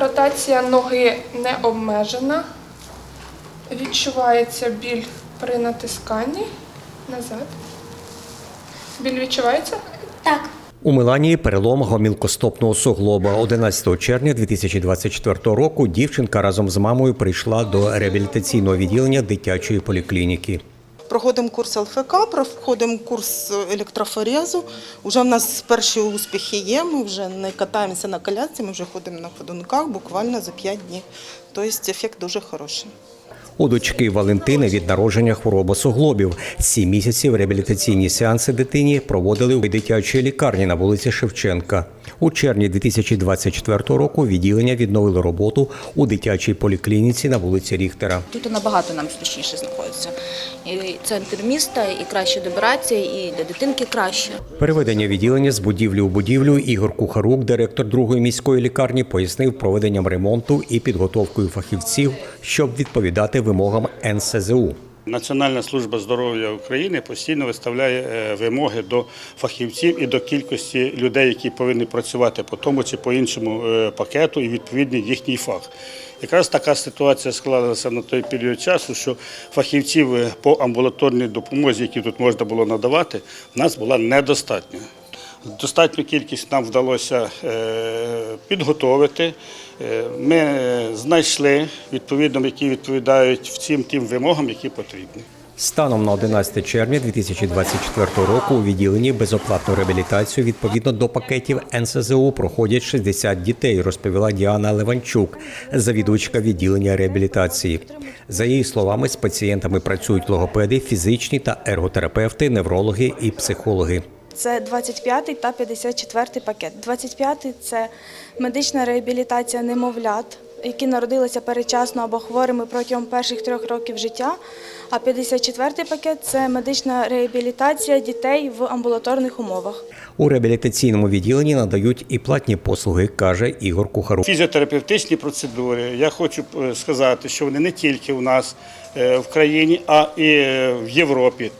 Ротація ноги не обмежена. Відчувається біль при натисканні. Назад. Біль відчувається? Так. У Меланії перелом гомілкостопного суглоба. 11 червня 2024 року дівчинка разом з мамою прийшла до реабілітаційного відділення дитячої поліклініки. Проходимо курс ЛФК, проходимо курс електрофорезу. Уже в нас перші успіхи є. Ми вже не катаємося на колясці, ми вже ходимо на ходунках буквально за 5 днів. Тобто ефект дуже хороший. У дочки Валентини від народження хвороба суглобів. Сім місяців реабілітаційні сеанси дитині проводили у дитячій лікарні на вулиці Шевченка. У червні 2024 року відділення відновило роботу у дитячій поліклініці на вулиці Ріхтера. Тут набагато нам зручніше знаходиться. І центр міста, і краще добиратися, і для дитинки краще. Переведення відділення з будівлі у будівлю Ігор Кухарук, директор другої міської лікарні, пояснив проведенням ремонту і підготовкою фахівців, щоб відповідати вимогам НСЗУ. Національна служба здоров'я України постійно виставляє е, вимоги до фахівців і до кількості людей, які повинні працювати по тому чи по іншому е, пакету і відповідний їхній фах. Якраз така ситуація склалася на той період часу, що фахівців е, по амбулаторній допомозі, які тут можна було надавати, в нас була недостатньо. Достатню кількість нам вдалося е, підготовити. Е, Ми знайшли відповідно, які відповідають всім тим вимогам, які потрібні. Станом на 11 червня 2024 року у відділенні безоплатну реабілітацію відповідно до пакетів НСЗУ проходять 60 дітей, розповіла Діана Леванчук, завідувачка відділення реабілітації. За її словами, з пацієнтами працюють логопеди, фізичні та ерготерапевти, неврологи і психологи. Це 25 та 54 пакет. 25 – це медична реабілітація немовлят, які народилися передчасно або хворими протягом перших трьох років життя. А 54 пакет це медична реабілітація дітей в амбулаторних умовах. У реабілітаційному відділенні надають і платні послуги, каже Ігор Кухарук. Фізіотерапевтичні процедури. Я хочу е, сказати, що вони не тільки у нас е, в країні, а і е, в Європі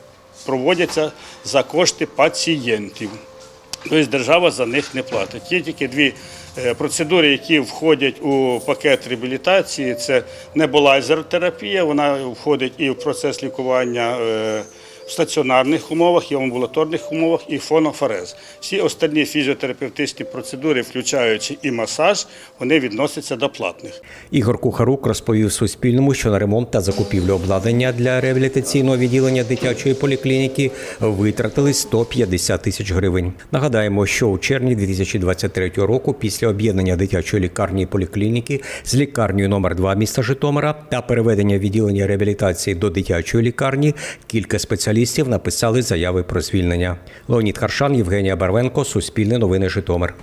проводяться за кошти пацієнтів. Тобто держава за них не платить. Є тільки дві е, процедури, які входять у пакет реабілітації. Це небулайзер-терапія, вона входить і в процес лікування е, в стаціонарних умовах, і в амбулаторних умовах, і фонофорез. Всі остальні фізіотерапевтичні процедури, включаючи і масаж, вони відносяться до платних. Ігор Кухарук розповів Суспільному, що на ремонт та закупівлю обладнання для реабілітаційного відділення дитячої поліклініки витратили 150 тисяч гривень. Нагадаємо, що у червні 2023 року, після об'єднання дитячої лікарні і поліклініки з лікарнею номер 2 міста Житомира та переведення відділення реабілітації до дитячої лікарні, кілька спеціалістів написали заяви про звільнення. Леонід Харшан, Євгенія Барвенко, Суспільне новини Житомир.